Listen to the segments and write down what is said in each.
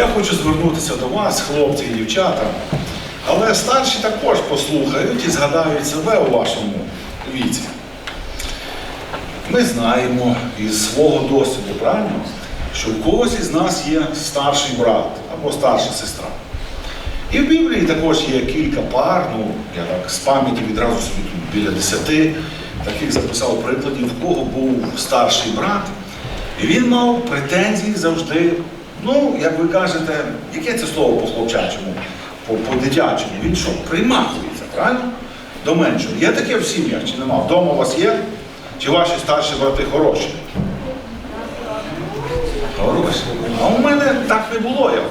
Я хочу звернутися до вас, хлопці і дівчата, але старші також послухають і згадають себе у вашому віці. Ми знаємо із свого досвіду, правильно, що в когось із нас є старший брат або старша сестра. І в Біблії також є кілька пар, ну я так з пам'яті відразу собі тут біля десяти таких записав прикладів, в кого був старший брат, і він мав претензії завжди, ну, як ви кажете, яке це слово по хлопчачому, по, по дитячому, він що, примахується, правильно? До меншого. Є таке в сім'ях чи нема? Вдома у вас є? Чи ваші старші брати хороші? Хороші. А у мене так не було, я вам.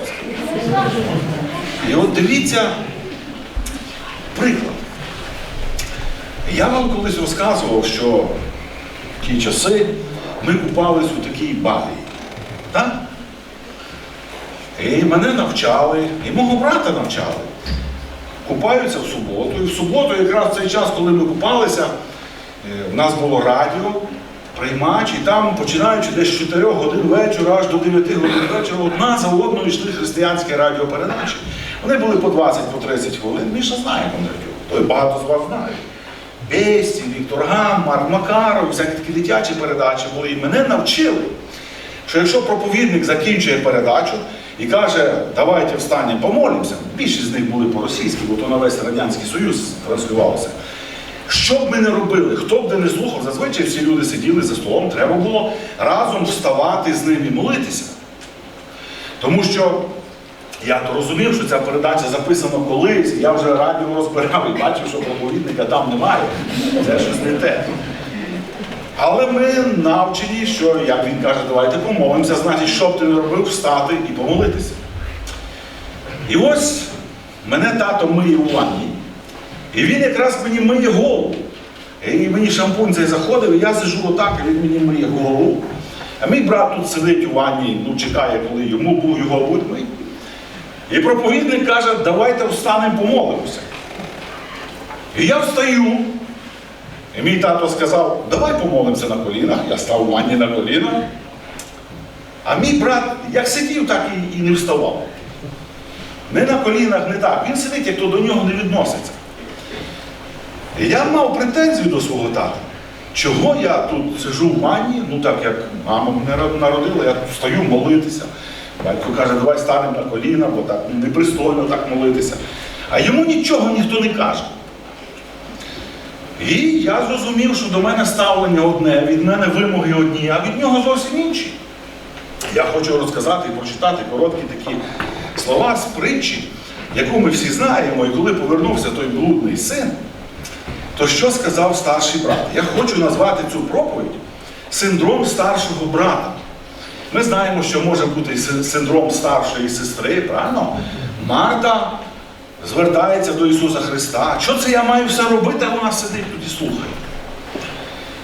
І от дивіться приклад. Я вам колись розказував, що в ті часи ми купались у такій балії. Так? І мене навчали, і мого брата навчали. Купаються в суботу. І в суботу, якраз в цей час, коли ми купалися, е, в нас було радіо, приймач, і там, починаючи десь з 4 годин вечора аж до 9 годин вечора, одна за одною йшли християнські радіопередачі. Вони були по 20 по 30 хвилин. Міша знає командирів. Той багато з вас знає. Бесті, Віктор Гам, Марк Макаров, всякі такі дитячі передачі були. І мене навчили, що якщо проповідник закінчує передачу і каже, давайте встанемо, помолимося, більшість з них були по-російськи, бо то на весь Радянський Союз транслювалося. Що б ми не робили, хто б де не слухав, зазвичай всі люди сиділи за столом, треба було разом вставати з ним і молитися. Тому що я то розумів, що ця передача записана колись, я вже радіо розбирав і бачив, що проповідника там немає. Це щось не те. Але ми навчені, що, як він каже, давайте помолимося, значить, що б ти не робив, встати і помолитися. І ось мене тато миє у ванні, і він якраз мені миє голову. І мені шампунь цей заходив, і я сижу отак, і він мені миє голову. А мій брат тут сидить у ванні, ну чекає, коли йому був його будь мий. І проповідник каже, давайте встанемо, помолимося. І я встаю. І мій тато сказав, давай помолимося на колінах. Я став у ванні на колінах. А мій брат як сидів, так і, і не вставав. Не на колінах, не так. Він сидить, як то до нього не відноситься. І я мав претензію до свого тата. Чого я тут сижу в ванні, ну так як мама мене народила, я встаю молитися. Батько каже, давай станемо на коліна, бо так непристойно так молитися. А йому нічого ніхто не каже. І я зрозумів, що до мене ставлення одне, від мене вимоги одні, а від нього зовсім інші. Я хочу розказати і прочитати короткі такі слова з притчі, яку ми всі знаємо, і коли повернувся той блудний син, то що сказав старший брат? Я хочу назвати цю проповідь синдром старшого брата. Ми знаємо, що може бути синдром старшої сестри, правильно? Марта звертається до Ісуса Христа. Що це я маю все робити, а вона сидить тут і слухає.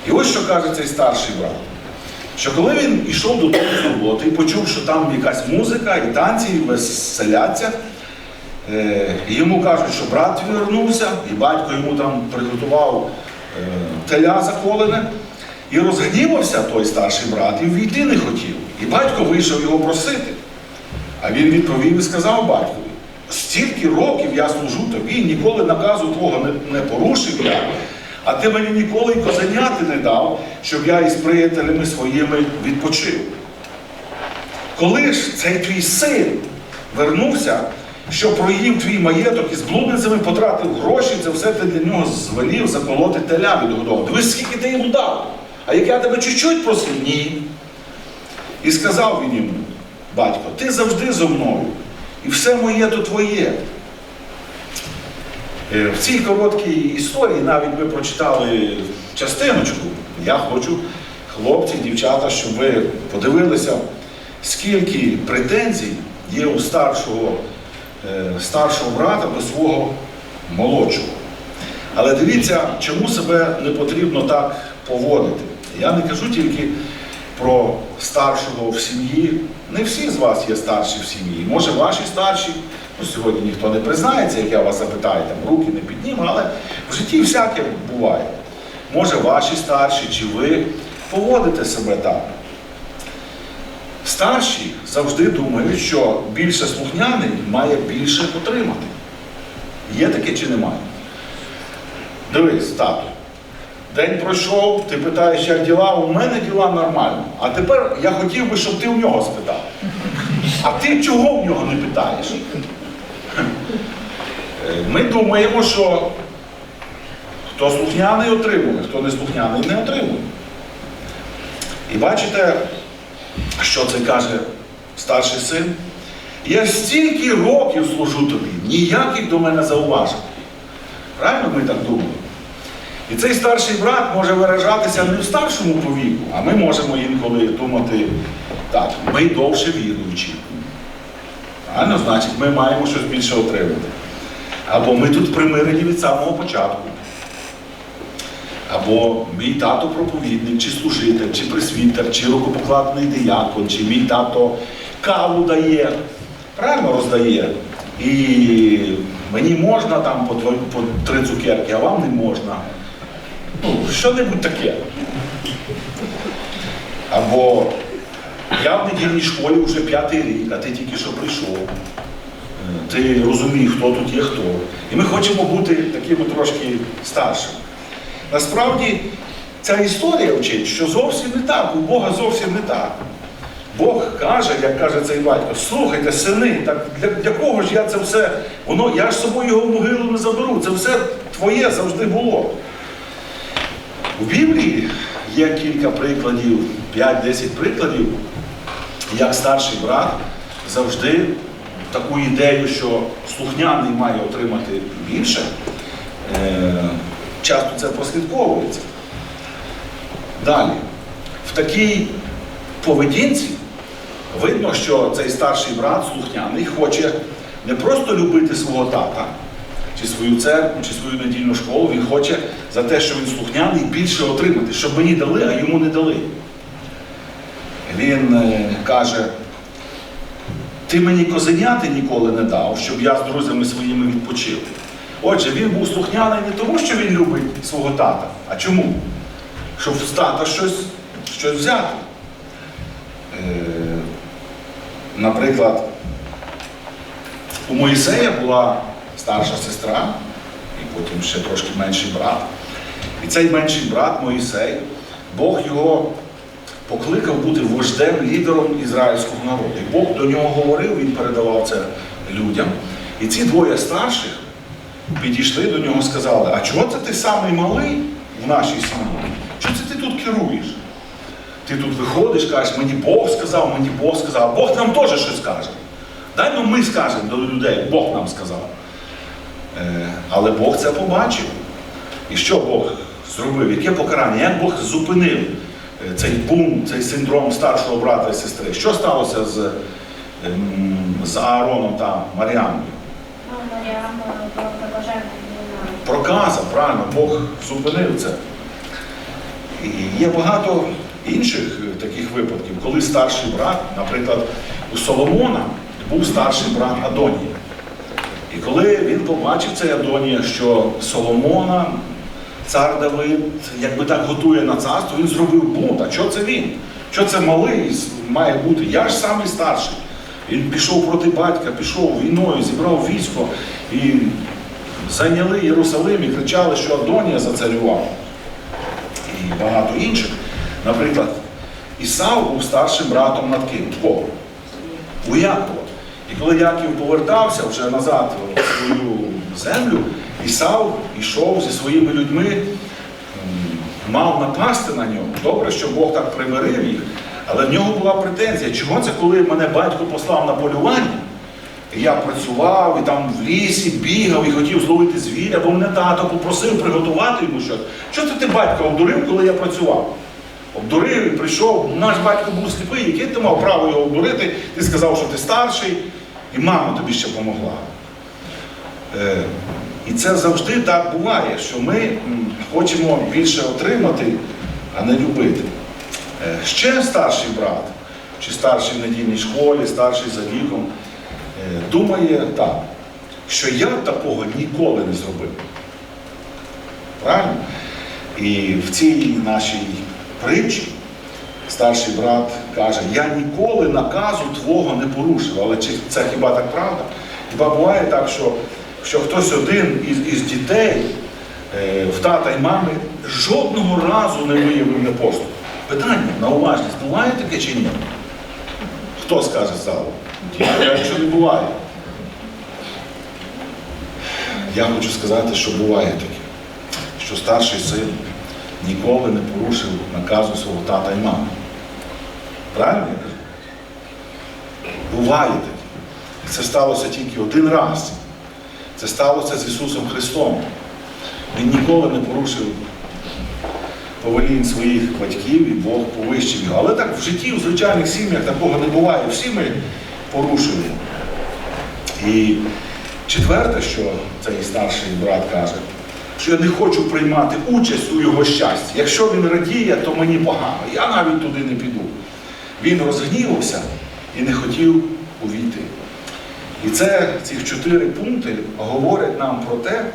І ось що каже цей старший брат. Що коли він йшов до того суботи і почув, що там якась музика і танці, і веселяться, е, і йому кажуть, що брат вернувся, і батько йому там приготував е, теля заколене, і розгнівався той старший брат, і війти не хотів. І батько вийшов його просити. А він відповів і сказав батькові, стільки років я служу тобі, ніколи наказу твого не, не порушив я, а ти мені ніколи й козеняти не дав, щоб я із приятелями своїми відпочив. Коли ж цей твій син вернувся, що проїв твій маєток і з блудницями потратив гроші, це все ти для нього звелів заколоти теля від годов. Дивись, скільки ти йому дав. А як я тебе чуть-чуть просив? Ні. І сказав він йому, батько, ти завжди зо мною, і все моє то твоє. Е, В цій короткій історії навіть ми прочитали частиночку. Я хочу, хлопці, дівчата, щоб ви подивилися, скільки претензій є у старшого, е, старшого брата до свого молодшого. Але дивіться, чому себе не потрібно так поводити. Я не кажу тільки про старшого в сім'ї. Не всі з вас є старші в сім'ї. Може, ваші старші, ну сьогодні ніхто не признається, як я вас запитаю, там руки не підніму, але в житті всяке буває. Може, ваші старші чи ви поводите себе так. старші завжди думають, що більше слухняний має більше отримати. Є таке чи немає? Дивись, тату. День пройшов, ти питаєш, як діла, у мене діла нормально. А тепер я хотів би, щоб ти у нього спитав. А ти чого в нього не питаєш? Е, Ми думаємо, що хто слухняний отримує, хто не слухняний не отримує. І бачите, що це каже старший син? Я стільки років служу тобі, ніяких до мене зауважень. Правильно ми так думаємо? І цей старший брат може виражатися не в старшому по віку, а ми можемо інколи думати, так, ми довше віруючі. Правильно, значить, ми маємо щось більше отримати. Або ми тут примирені від самого початку. Або мій тато проповідник, чи служитель, чи пресвітер, чи рукопокладний диякон, чи мій тато каву дає, правильно роздає. І мені можна там по три цукерки, а вам не можна. Ну, що-небудь таке. Або я в недільній школі вже п'ятий рік, а ти тільки що прийшов. Ти розумієш, хто тут є хто. І ми хочемо бути такими трошки старшими. Насправді ця історія вчить, що зовсім не так, у Бога зовсім не так. Бог каже, як каже цей батько, слухайте, сини, так для, для кого ж я це все, воно, я ж собою його в могилу не заберу, це все твоє завжди було. У Біблії є кілька прикладів, 5-10 прикладів, як старший брат завжди таку ідею, що слухняний має отримати більше, е, часто це прослідковується. Далі, в такій поведінці видно, що цей старший брат слухняний хоче не просто любити свого тата, чи свою церкву, чи свою недільну школу, він хоче за те, що він слухняний, більше отримати, щоб мені дали, а йому не дали. Він е, каже, ти мені козеняти ніколи не дав, щоб я з друзями своїми відпочив. Отже, він був слухняний не тому, що він любить свого тата, а чому? Щоб з тата щось, щось взяти. Е, наприклад, у Моїсея була старша сестра, і потім ще трошки менший брат. І цей менший брат Моїсей, Бог його покликав бути вождем, лідером ізраїльського народу. І Бог до нього говорив, він передавав це людям. І ці двоє старших підійшли до нього і сказали, а чого це ти самий малий в нашій сім'ї? Чого це ти тут керуєш? Ти тут виходиш, кажеш, мені Бог сказав, мені Бог сказав, Бог нам теж щось каже. Дай ну ми скажемо до людей, Бог нам сказав. Е, але Бог це побачив. І що Бог зробив? Яке покарання? Як Бог зупинив е, цей бум, цей синдром старшого брата і сестри? Що сталося з, ем, з Аароном та Маріамою? Ну, Маріам про побажання не Проказав, правильно, Бог зупинив це. І є багато інших е, таких випадків, коли старший брат, наприклад, у Соломона був старший брат Адонія. І коли він побачив цей Адонія, що Соломона, цар Давид, якби так готує на царство, він зробив бунт. А що це він? Що це малий має бути? Я ж самий старший. Він пішов проти батька, пішов війною, зібрав військо і зайняли Єрусалим і кричали, що Адонія зацарював. І багато інших. Наприклад, Ісав був старшим братом над ким? Кого? У Якова. І коли Яків повертався вже назад в свою землю, Ісав йшов зі своїми людьми, мав напасти на нього. Добре, що Бог так примирив їх, але в нього була претензія, чого це, коли мене батько послав на полювання, і я працював і там в лісі бігав і хотів зловити звіря, бо мене тато попросив приготувати йому щось. Що це ти батька обдурив, коли я працював? Обдурив і прийшов, наш батько був сліпий, яке ти мав право його обдурити, ти сказав, що ти старший, і мама тобі ще допомогла. Е, і це завжди так буває, що ми хочемо більше отримати, а не любити. Е, ще старший брат, чи старший в недільній школі, старший за віком, е, думає так, що я такого ніколи не зробив. Правильно? І в цій нашій притчі старший брат каже, я ніколи наказу твого не порушив. Але чи це хіба так правда? Хіба буває так, що, що хтось один із, із дітей е, в тата і мами жодного разу не виявив непослух? Питання на уважність, буває таке чи ні? Хто скаже з залу? Якщо не буває. Я хочу сказати, що буває таке, що старший син ніколи не порушив наказу свого тата і мами. Правильно я кажу? Буває таке. Це сталося тільки один раз. Це сталося з Ісусом Христом. Він ніколи не порушив повелінь своїх батьків і Бог повищив його. Але так в житті, в звичайних сім'ях такого не буває. Всі ми порушуємо. І четверте, що цей старший брат каже, що я не хочу приймати участь у його щасті. Якщо він радіє, то мені погано. Я навіть туди не піду. Він розгнівався і не хотів увійти. І це, ці чотири пункти говорять нам про те,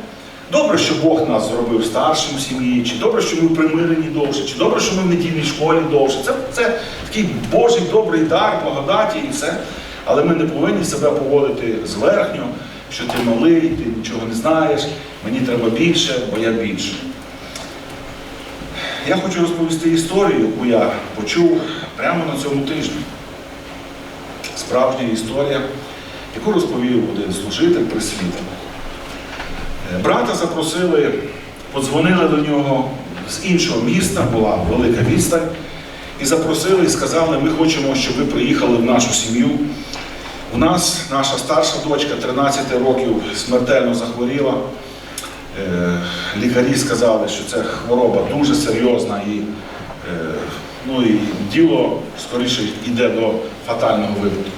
добре, що Бог нас зробив старшим в сім'ї, чи добре, що ми в примиренні довше, чи добре, що ми в недільній школі довше. Це, це такий Божий добрий дар, благодаті і все. Але ми не повинні себе поводити зверхньо, що ти малий, ти нічого не знаєш, мені треба більше, бо я більше. Я хочу розповісти історію, яку я почув прямо на цьому тижні. Справжня історія, яку розповів один служитель присвітлений. Е, Брата запросили, подзвонили до нього з іншого міста, була велика відстань, і запросили і сказали, ми хочемо, щоб ви приїхали в нашу сім'ю. У нас наша старша дочка 13 років смертельно захворіла. Е, Лікарі сказали, що це хвороба дуже серйозна і, е, ну, і діло скоріше йде до фатального випадку.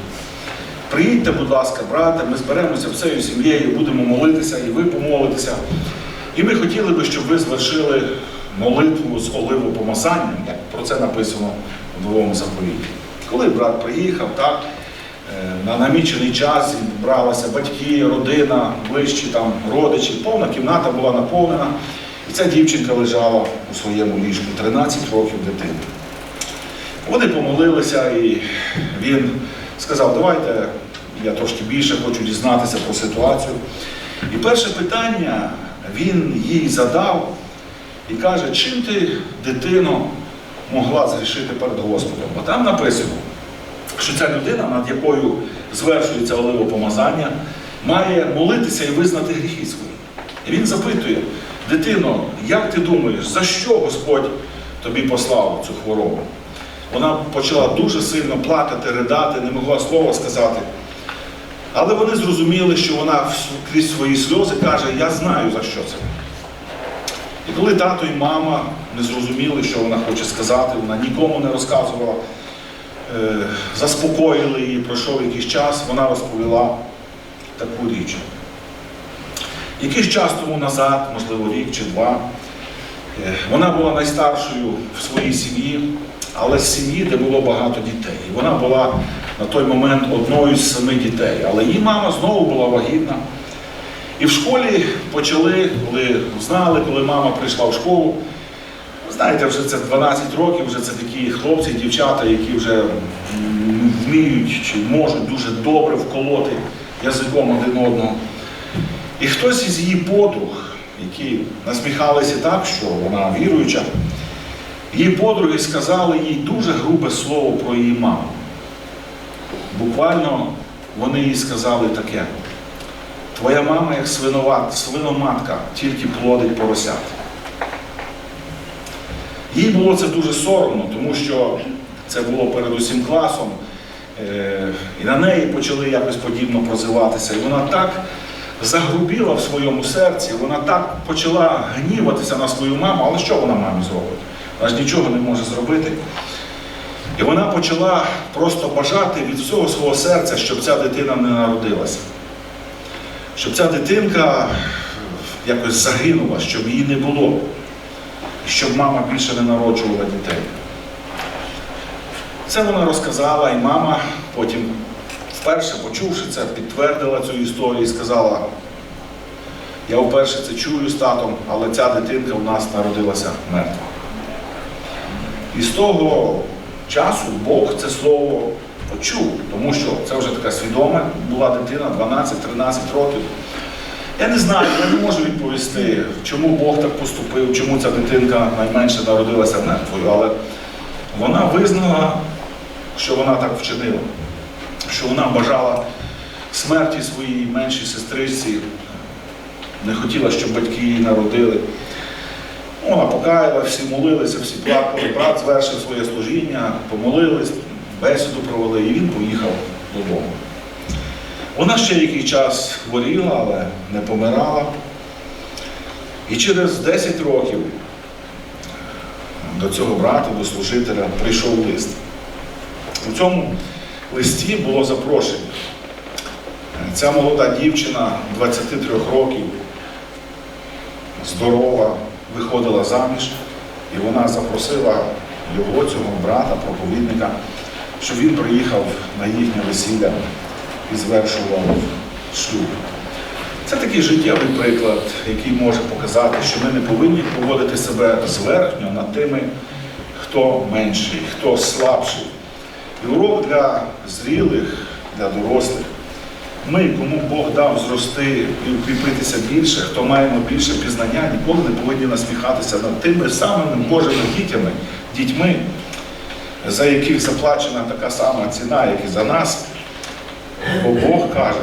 Приїдьте, будь ласка, брате, ми зберемося всією сім'єю, будемо молитися, і ви помолитеся. І ми хотіли би, щоб ви звершили молитву з оливопомазанням, як про це написано в Новому заповіті. Коли брат приїхав, так, на намічений час зібралися батьки, родина, ближчі там родичі, повна кімната була наповнена. І ця дівчинка лежала у своєму ліжку, 13 років дитини. Вони помолилися, і він сказав, давайте я трошки більше хочу дізнатися про ситуацію. І перше питання він їй задав і каже, чим ти, дитино, могла згрішити перед Господом? Бо там написано, що ця людина, над якою звершується оливопомазання, має молитися і визнати гріхи свої. І він запитує, дитино, як ти думаєш, за що Господь тобі послав цю хворобу? Вона почала дуже сильно плакати, ридати, не могла слова сказати. Але вони зрозуміли, що вона крізь свої сльози каже, я знаю за що це. І коли тато і мама не зрозуміли, що вона хоче сказати, вона нікому не розказувала, заспокоїли її, пройшов якийсь час, вона розповіла таку річ. Якийсь час тому назад, можливо, рік чи два, е, вона була найстаршою в своїй сім'ї, але з сім'ї, де було багато дітей. І вона була на той момент одною з семи дітей. Але її мама знову була вагітна. І в школі почали, коли знали, коли мама прийшла в школу. Знаєте, вже це 12 років, вже це такі хлопці, дівчата, які вже вміють чи можуть дуже добре вколоти язиком один одного. І хтось із її подруг, які насміхалися так, що вона віруюча, її подруги сказали їй дуже грубе слово про її маму. Буквально вони їй сказали таке. Твоя мама як свиноматка, тільки плодить поросят. Їй було це дуже соромно, тому що це було перед усім класом. Е, І на неї почали якось подібно прозиватися. І вона так загрубіла в своєму серці, вона так почала гніватися на свою маму, але що вона мамі зробить? Вона ж нічого не може зробити. І вона почала просто бажати від всього свого серця, щоб ця дитина не народилася. Щоб ця дитинка якось загинула, щоб її не було. Щоб мама більше не народжувала дітей. Це вона розказала, і мама потім, вперше почувши це, підтвердила цю історію і сказала, я вперше це чую з татом, але ця дитинка у нас народилася мертва. І з того часу Бог це слово почув, тому що це вже така свідома була дитина 12-13 років. Я не знаю, я не можу відповісти, чому Бог так поступив, чому ця дитинка найменше народилася мертвою, але вона визнала, що вона так вчинила, що вона бажала смерті своїй меншій сестричці, не хотіла, щоб батьки її народили. Вона покаяла, всі молилися, всі плакали. Брат звершив своє служіння, помолились, бесіду провели, і він поїхав додому. Вона ще який час хворіла, але не помирала. І через 10 років до цього брата, до служителя, прийшов лист. У цьому листі було запрошення. Ця молода дівчина 23 років, здорова, виходила заміж, і вона запросила його, цього брата, проповідника, щоб він приїхав на їхнє весілля і звершував шлюб. Це такий життєвий приклад, який може показати, що ми не повинні поводити себе зверхньо над тими, хто менший, хто слабший. І урок для зрілих, для дорослих. Ми, кому Бог дав зрости і укріпитися більше, хто маємо більше пізнання, ніколи не повинні насміхатися над тими самими Божими дітями, дітьми, за яких заплачена така сама ціна, як і за нас. Бо Бог каже,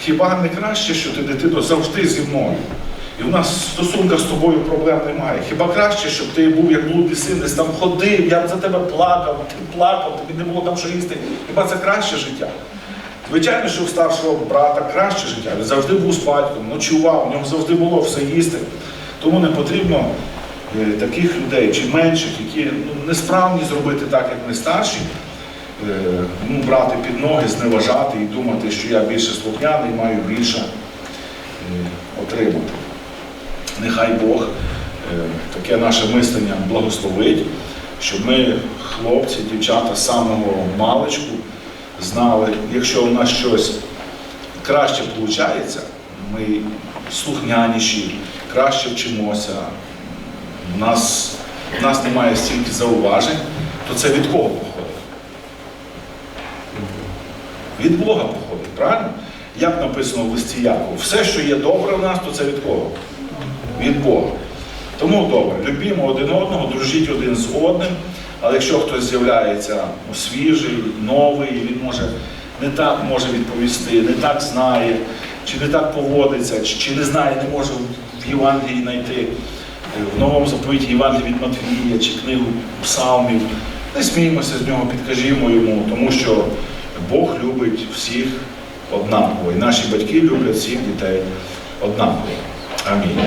хіба не краще, що ти дитино завжди зі мною? І в нас в стосунках з тобою проблем немає. Хіба краще, щоб ти був як блудний син, десь там ходив, я б за тебе плакав, ти плакав, тобі не було там що їсти. Хіба це краще життя? Звичайно, що в старшого брата краще життя. Він завжди був з батьком, ночував, у нього завжди було все їсти. Тому не потрібно е, таких людей чи менших, які ну, несправні зробити так, як ми старші, ну, брати під ноги, зневажати і думати, що я більше слухняний, маю більше е, отримати. Нехай Бог е, таке наше мислення благословить, щоб ми, хлопці, дівчата, з самого маличку знали, якщо у нас щось краще виходить, ми слухняніші, краще вчимося, у нас, у нас немає стільки зауважень, то це від кого походить? Від Бога походить, правильно? Як написано в листі Якова, все, що є добре в нас, то це від кого? Від Бога. Тому добре, любімо один одного, дружіть один з одним, але якщо хтось з'являється свіжий, новий, він може не так може відповісти, не так знає, чи не так поводиться, чи, чи не знає, не може в Євангелії знайти, е, в новому заповіті Євангелії від Матвія чи книгу псалмів. Не сміємося з нього, підкажімо йому, тому що Бог любить всіх однаково. І наші батьки люблять всіх дітей однаково. Амінь.